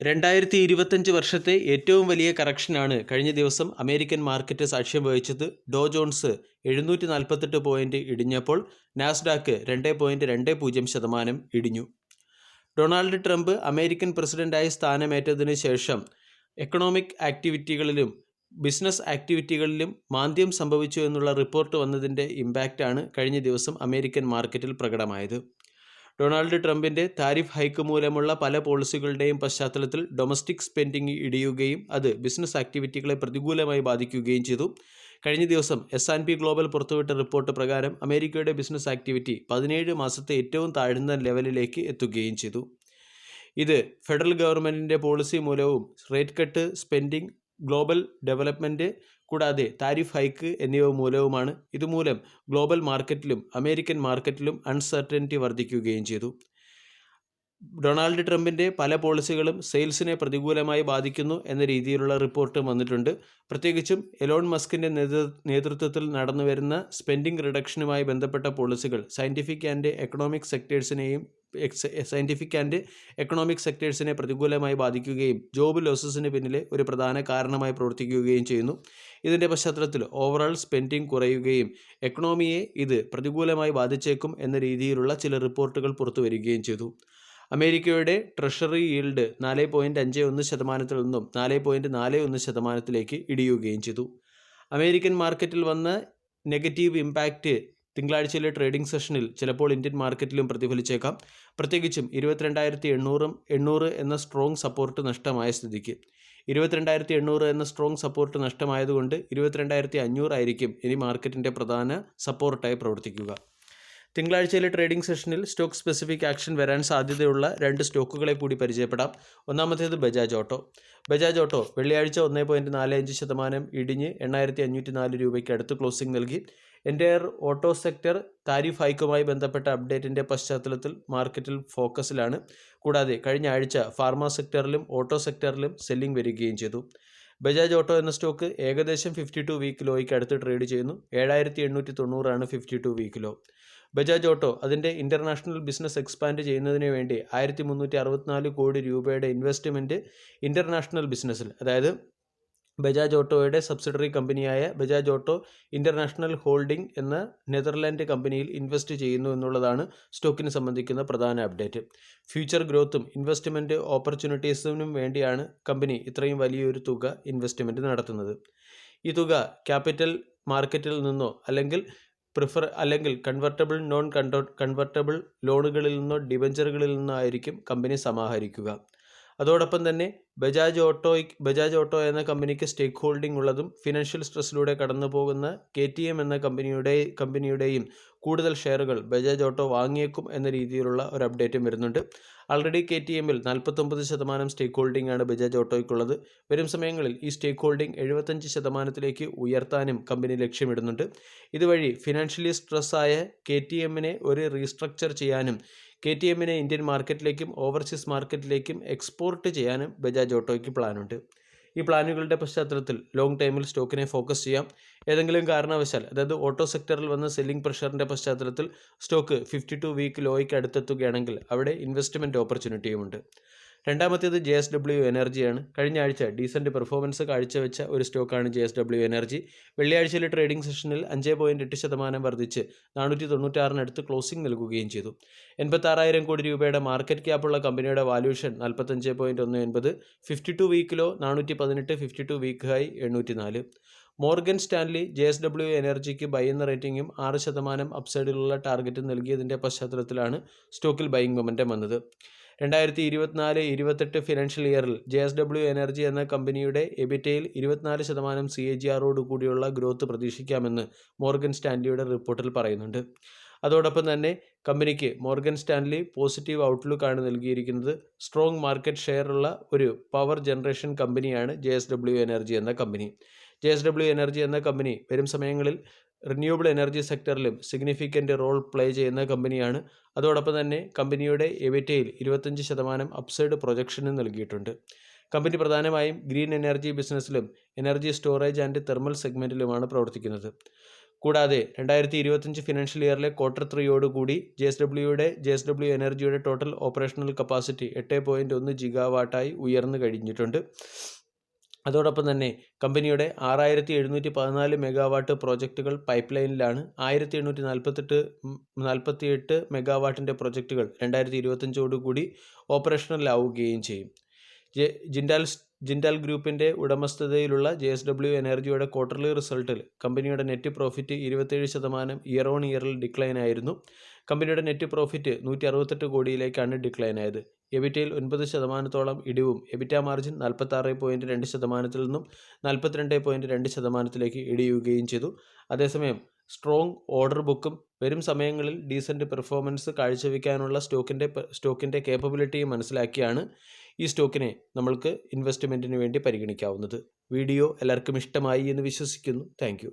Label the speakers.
Speaker 1: രണ്ടായിരത്തി ഇരുപത്തഞ്ച് വർഷത്തെ ഏറ്റവും വലിയ കറക്ഷനാണ് കഴിഞ്ഞ ദിവസം അമേരിക്കൻ മാർക്കറ്റ് സാക്ഷ്യം വഹിച്ചത് ഡോ ജോൺസ് എഴുന്നൂറ്റി നാൽപ്പത്തെട്ട് പോയിന്റ് ഇടിഞ്ഞപ്പോൾ നാസ്ഡാക്ക് രണ്ട് പോയിന്റ് രണ്ട് പൂജ്യം ശതമാനം ഇടിഞ്ഞു. ഡൊണാൾഡ് ട്രംപ് അമേരിക്കൻ പ്രസിഡന്റായി സ്ഥാനമേറ്റതിനു ശേഷം എക്കണോമിക് ആക്ടിവിറ്റികളിലും ബിസിനസ് ആക്ടിവിറ്റികളിലും മാന്ദ്യം സംഭവിച്ചു എന്നുള്ള റിപ്പോർട്ട് വന്നതിന്റെ ഇമ്പാക്റ്റാണ് കഴിഞ്ഞ ദിവസം അമേരിക്കൻ മാർക്കറ്റിൽ പ്രകടമായത്. ഡൊണാൾഡ് ട്രംപിന്റെ താരിഫ് ഹൈക്ക് മൂലമുള്ള പല പോളിസികളുടെയും പശ്ചാത്തലത്തിൽ ഡൊമസ്റ്റിക് സ്പെൻഡിംഗ് ഇടിയുകയും അത് ബിസിനസ് ആക്ടിവിറ്റികളെ പ്രതികൂലമായി ബാധിക്കുകയും ചെയ്തു. കഴിഞ്ഞ ദിവസം എസ് ആൻഡ് പി ഗ്ലോബൽ പുറത്തുവിട്ട റിപ്പോർട്ട് പ്രകാരം അമേരിക്കയുടെ ബിസിനസ് ആക്ടിവിറ്റി പതിനേഴ് മാസത്തെ ഏറ്റവും താഴ്ന്ന ലെവലിലേക്ക് എത്തുകയും ചെയ്തു. ഇത് ഫെഡറൽ ഗവൺമെന്റിന്റെ പോളിസി മൂലവും rate cut spending global development കൂടാതെ താരിഫ് ഹൈക്ക് എന്നിവ മൂലവുമാണ് ഇതുമൂലം ഗ്ലോബൽ മാർക്കറ്റിലും അമേരിക്കൻ മാർക്കറ്റിലും അൺസർട്ടനിറ്റി വർദ്ധിക്കുകയും ചെയ്തു. ഡൊണാൾഡ് ട്രംപിന്റെ പല പോളിസികളും സെയിൽസിനെ പ്രതികൂലമായി ബാധിക്കുന്നു എന്ന രീതിയിലുള്ള റിപ്പോർട്ട് വന്നിട്ടുണ്ട്. പ്രത്യേകിച്ചും എലോൺ മസ്കിന്റെ നേതൃ നേതൃത്വത്തിൽ നടന്നുവരുന്ന സ്പെൻഡിംഗ് റിഡക്ഷനുമായി ബന്ധപ്പെട്ട പോളിസികൾ സയന്റിഫിക് ആൻഡ് എക്കണോമിക് സെക്ടേഴ്സിനെയും സയന്റിഫിക് ആൻഡ് എക്കണോമിക് സെക്ടേഴ്സിനെ പ്രതികൂലമായി ബാധിക്കുകയും ജോബ് ലോസസിന് പിന്നിലെ ഒരു പ്രധാന കാരണമായി പ്രവർത്തിക്കുകയും ചെയ്യുന്നു. ഇതിന്റെ പശ്ചാത്തലത്തിൽ ഓവറോൾ സ്പെൻഡിംഗ് കുറയുകയും എക്കണോമിയെ ഇത് പ്രതികൂലമായി ബാധിച്ചേക്കും എന്ന രീതിയിലുള്ള ചില റിപ്പോർട്ടുകൾ പുറത്തു വരികയും ചെയ്തു. അമേരിക്കയുടെ ട്രഷറി ഈൽഡ് നാല് പോയിന്റ് അഞ്ച് ഒന്ന് ശതമാനത്തിൽ നിന്നും നാല് പോയിന്റ് നാല് ഒന്ന് ശതമാനത്തിലേക്ക് ഇടിയുകയും ചെയ്തു. അമേരിക്കൻ മാർക്കറ്റിൽ വന്ന നെഗറ്റീവ് ഇമ്പാക്റ്റ് തിങ്കളാഴ്ചയിലെ ട്രേഡിംഗ് സെഷനിൽ ചിലപ്പോൾ ഇന്ത്യൻ മാർക്കറ്റിലും പ്രതിഫലിച്ചേക്കാം. പ്രത്യേകിച്ചും ഇരുപത്തിരണ്ടായിരത്തി എണ്ണൂറും എണ്ണൂറ് എന്ന സ്ട്രോങ് സപ്പോർട്ട് നഷ്ടമായ സ്ഥിതിക്ക്. ഇരുപത്തിരണ്ടായിരത്തി എണ്ണൂറ് എന്ന സ്ട്രോങ് സപ്പോർട്ട് നഷ്ടമായതുകൊണ്ട് ഇരുപത്തിരണ്ടായിരത്തി അഞ്ഞൂറായിരിക്കും ഇനി മാർക്കറ്റിന്റെ പ്രധാന സപ്പോർട്ടായി പ്രവർത്തിക്കുക. തിങ്കളാഴ്ചയിലെ ട്രേഡിംഗ് സെഷനിൽ സ്റ്റോക്ക് സ്പെസിഫിക് ആക്ഷൻ വരാൻ സാധ്യതയുള്ള രണ്ട് സ്റ്റോക്കുകളെ കൂടി പരിചയപ്പെടാം. ഒന്നാമത്തേത് ബജാജ് ഓട്ടോ. ബജാജ് ഓട്ടോ വെള്ളിയാഴ്ച ഒന്നേ പോയിന്റ് നാല് അഞ്ച് ശതമാനം ഇടിഞ്ഞ് എണ്ണായിരത്തി അഞ്ഞൂറ്റി നാല് രൂപയ്ക്ക് അടുത്ത് ക്ലോസിംഗ് നൽകി. എന്റയർ ഓട്ടോ സെക്ടർ താരിഫ് ഹൈക്കുമായി ബന്ധപ്പെട്ട അപ്ഡേറ്റിന്റെ പശ്ചാത്തലത്തിൽ മാർക്കറ്റിൽ ഫോക്കസിലാണ് കൂടാതെ കഴിഞ്ഞ ആഴ്ച ഫാർമ സെക്ടറിലും ഓട്ടോ സെക്ടറിലും സെല്ലിംഗ് വരികയും ചെയ്തു. ബജാജ് ഓട്ടോ എന്ന സ്റ്റോക്ക് ഏകദേശം ഫിഫ്റ്റി ടു വീക്ക് ലോയ്ക്ക് അടുത്ത് ട്രേഡ് ചെയ്യുന്നു. ഏഴായിരത്തി എണ്ണൂറ്റി തൊണ്ണൂറാണ് fifty two week low Bajaj auto അതിന്റെ ഇന്റർനാഷണൽ ബിസിനസ് എക്സ്പാൻഡ് ചെയ്യുന്നതിന് വേണ്ടി ആയിരത്തി മുന്നൂറ്റി അറുപത്തിനാല് കോടി രൂപയുടെ ഇൻവെസ്റ്റ്മെന്റ് ഇന്റർനാഷണൽ ബിസിനസ്സിൽ അതായത് ബജാജ് ഓട്ടോയുടെ സബ്സിഡറി കമ്പനിയായ ബജാജ് ഓട്ടോ ഇന്റർനാഷണൽ ഹോൾഡിംഗ് എന്ന നെതർലാൻഡ് കമ്പനിയിൽ ഇൻവെസ്റ്റ് ചെയ്യുന്നു എന്നുള്ളതാണ് സ്റ്റോക്കിനെ സംബന്ധിക്കുന്ന പ്രധാന അപ്ഡേറ്റ്. ഫ്യൂച്ചർ ഗ്രോത്തും ഇൻവെസ്റ്റ്മെന്റ് ഓപ്പർച്യൂണിറ്റീസിനും വേണ്ടിയാണ് കമ്പനി ഇത്രയും വലിയൊരു തുക ഇൻവെസ്റ്റ്മെന്റ് നടത്തുന്നത്. ഈ തുക ക്യാപിറ്റൽ മാർക്കറ്റിൽ നിന്നോ അല്ലെങ്കിൽ പ്രിഫർ അല്ലെങ്കിൽ കൺവെർട്ടബിൾ നോൺ കൺവെർട്ടബിൾ ലോണുകളിൽ നിന്നോ ഡിബഞ്ചറുകളിൽ നിന്നോ ആയിരിക്കും കമ്പനി സമാഹരിക്കുക. അതോടൊപ്പം തന്നെ ബജാജ് ഓട്ടോ ബജാജ് ഓട്ടോ എന്ന കമ്പനിക്ക് സ്റ്റേക്ക് ഹോൾഡിംഗ് ഉള്ളതും ഫിനാൻഷ്യൽ സ്ട്രെസ്സിലൂടെ കടന്നു പോകുന്ന കെ ടി എം എന്ന കമ്പനിയുടെ കമ്പനിയുടെയും കൂടുതൽ ഷെയറുകൾ ബജാജ് ഓട്ടോ വാങ്ങിയേക്കും എന്ന രീതിയിലുള്ള ഒരു അപ്ഡേറ്റും വരുന്നുണ്ട്. ആൾറെഡി കെ ടി എമ്മിൽ നാൽപ്പത്തൊമ്പത് ശതമാനം സ്റ്റേക്ക് ഹോൾഡിംഗ് ആണ് ബജാജ് ഓട്ടോയ്ക്കുള്ളത്. വരും സമയങ്ങളിൽ ഈ സ്റ്റേക്ക് ഹോൾഡിംഗ് എഴുപത്തഞ്ച് ശതമാനത്തിലേക്ക് ഉയർത്താനും കമ്പനി ലക്ഷ്യമിടുന്നുണ്ട്. ഇതുവഴി ഫിനാൻഷ്യലി സ്ട്രെസ്സായ കെ ടി എമ്മിനെ ഒരു റീസ്ട്രക്ചർ ചെയ്യാനും കെ ടി എമ്മിനെ ഇന്ത്യൻ മാർക്കറ്റിലേക്കും ഓവർസീസ് മാർക്കറ്റിലേക്കും എക്സ്പോർട്ട് ചെയ്യാനും ബജാജ് ഓട്ടോയ്ക്ക് പ്ലാനുണ്ട് ഈ പ്ലാനുകളുടെ പശ്ചാത്തലത്തിൽ ലോങ് ടൈമിൽ സ്റ്റോക്കിനെ ഫോക്കസ് ചെയ്യാം. ഏതെങ്കിലും കാരണവശാൽ അതായത് ഓട്ടോ സെക്ടറിൽ വന്ന സെല്ലിംഗ് പ്രഷറിന്റെ പശ്ചാത്തലത്തിൽ സ്റ്റോക്ക് ഫിഫ്റ്റി ടു വീക്ക് ലോയ്ക്ക് അടുത്തെത്തുകയാണെങ്കിൽ അവിടെ ഇൻവെസ്റ്റ്മെന്റ് ഓപ്പർച്യൂണിറ്റിയുമുണ്ട് രണ്ടാമത്തേത് ജെ എസ് ഡബ്ല്യു എനർജിയാണ് കഴിഞ്ഞ ആഴ്ച ഡീസന്റ് പെർഫോമൻസ് കാഴ്ചവെച്ച ഒരു സ്റ്റോക്കാണ് ജെ എസ് ഡബ്ല്യു എനർജി വെള്ളിയാഴ്ചയിലെ ട്രേഡിംഗ് സെഷനിൽ അഞ്ച് പോയിന്റ് എട്ട് ശതമാനം വർദ്ധിച്ച് നാനൂറ്റി തൊണ്ണൂറ്റാറിനടുത്ത് ക്ലോസിംഗ് നൽകുകയും ചെയ്തു. എൺപത്താറായിരം കോടി രൂപയുടെ മാർക്കറ്റ് ക്യാപ്പുള്ള കമ്പനിയുടെ വാല്യൂഷൻ നാൽപ്പത്തഞ്ച് പോയിന്റ് ഒന്ന് എൺപത് ഫിഫ്റ്റി ടു വീക്കിലോ നാനൂറ്റി പതിനെട്ട് ഫിഫ്റ്റി ടു വീക്ക് ഹൈ എണ്ണൂറ്റി നാല് Morgan Stanley J S W എനർജിക്ക് buy എന്ന റേറ്റിംഗും ആറ് ശതമാനം അപ്സൈഡിലുള്ള ടാർഗറ്റ് നൽകിയതിന്റെ പശ്ചാത്തലത്തിലാണ് സ്റ്റോക്കിൽ ബൈയിങ് മൊമെന്റം വന്നത്. രണ്ടായിരത്തി ഇരുപത്തിനാല് ഇരുപത്തെട്ട് ഫിനാൻഷ്യൽ ഇയറിൽ ജെ എസ് ഡബ്ല്യു എനർജി എന്ന കമ്പനിയുടെ എബിറ്റയിൽ ഇരുപത്തിനാല് ശതമാനം സി എ ജി ആറോട് കൂടിയുള്ള ഗ്രോത്ത് പ്രതീക്ഷിക്കാമെന്ന് മോർഗൻ സ്റ്റാൻലിയുടെ റിപ്പോർട്ടിൽ പറയുന്നുണ്ട്. അതോടൊപ്പം തന്നെ കമ്പനിക്ക് മോർഗൻ സ്റ്റാൻലി പോസിറ്റീവ് ഔട്ട്ലുക്കാണ് നൽകിയിരിക്കുന്നത്. സ്ട്രോങ് മാർക്കറ്റ് ഷെയർ ഉള്ള ഒരു പവർ ജനറേഷൻ കമ്പനിയാണ് ജെ എസ് ഡബ്ല്യു എനർജി എന്ന company. J S W energy എന്ന കമ്പനി വരും സമയങ്ങളിൽ റിന്യൂവബിൾ എനർജി സെക്ടറിലും സിഗ്നിഫിക്കന്റ് റോൾ പ്ലേ ചെയ്യുന്ന കമ്പനിയാണ് അതോടൊപ്പം തന്നെ കമ്പനിയുടെ എവിറ്റയിൽ ഇരുപത്തഞ്ച് ശതമാനം അപ്സൈഡ് പ്രൊജക്ഷനും നൽകിയിട്ടുണ്ട്. കമ്പനി പ്രധാനമായും ഗ്രീൻ എനർജി ബിസിനസ്സിലും എനർജി സ്റ്റോറേജ് ആൻഡ് തെർമൽ സെഗ്മെന്റിലുമാണ് പ്രവർത്തിക്കുന്നത്. കൂടാതെ രണ്ടായിരത്തി ഇരുപത്തഞ്ച് ഫിനാൻഷ്യൽ ഇയറിലെ ക്വാർട്ടർ ത്രീയോടുകൂടി ജെ എസ് ഡബ്ല്യുയുടെ ജെ എസ് ഡബ്ല്യു എനർജിയുടെ ടോട്ടൽ ഓപ്പറേഷണൽ കപ്പാസിറ്റി എട്ട് പോയിന്റ് ഒന്ന് ജിഗാവാട്ടായി ഉയർന്നു കഴിഞ്ഞിട്ടുണ്ട്. അതോടൊപ്പം തന്നെ കമ്പനിയുടെ ആറായിരത്തി എഴുന്നൂറ്റി പതിനാല് മെഗാവാട്ട് പ്രോജക്റ്റുകൾ പൈപ്പ് ലൈനിലാണ് ആയിരത്തി എണ്ണൂറ്റി നാൽപ്പത്തെട്ട് നാൽപ്പത്തി എട്ട് മെഗാവാട്ടിന്റെ പ്രൊജക്റ്റുകൾ രണ്ടായിരത്തി ഇരുപത്തഞ്ചോടുകൂടി ഓപ്പറേഷണലാവുകയും ചെയ്യും ജിൻഡാൽ ജിൻഡാൽ ഗ്രൂപ്പിന്റെ ഉടമസ്ഥതയിലുള്ള ജെ എസ് ഡബ്ല്യു എനർജിയുടെ ക്വാർട്ടർലി റിസൾട്ടിൽ കമ്പനിയുടെ നെറ്റ് പ്രോഫിറ്റ് ഇരുപത്തേഴ് ശതമാനം ഇയർ ഓൺ ഇയറിൽ ഡിക്ലൈൻ ആയിരുന്നു കമ്പനിയുടെ നെറ്റ് പ്രോഫിറ്റ് നൂറ്റി അറുപത്തെട്ട് കോടിയിലേക്കാണ് ഡിക്ലൈൻ ആയത് എബിറ്റയിൽ ഒൻപത് ശതമാനത്തോളം ഇടിവും എബിറ്റ മാർജിൻ നാൽപ്പത്താറ് പോയിന്റ് രണ്ട് ശതമാനത്തിൽ നിന്നും നാൽപ്പത്തിരണ്ട് പോയിന്റ് രണ്ട് ശതമാനത്തിലേക്ക് ഇടിയുകയും ചെയ്തു. അതേസമയം സ്ട്രോങ് ഓർഡർ ബുക്കും വരും സമയങ്ങളിൽ ഡീസന്റ് പെർഫോമൻസ് കാഴ്ചവെക്കാനുള്ള സ്റ്റോക്കിന്റെ സ്റ്റോക്കിന്റെ കേപ്പബിലിറ്റിയും മനസ്സിലാക്കിയാണ് ഈ സ്റ്റോക്കിനെ നമ്മൾക്ക് ഇൻവെസ്റ്റ്മെന്റിന് വേണ്ടി പരിഗണിക്കാവുന്നത്. വീഡിയോ എല്ലാവർക്കും ഇഷ്ടമായി എന്ന് വിശ്വസിക്കുന്നു. താങ്ക്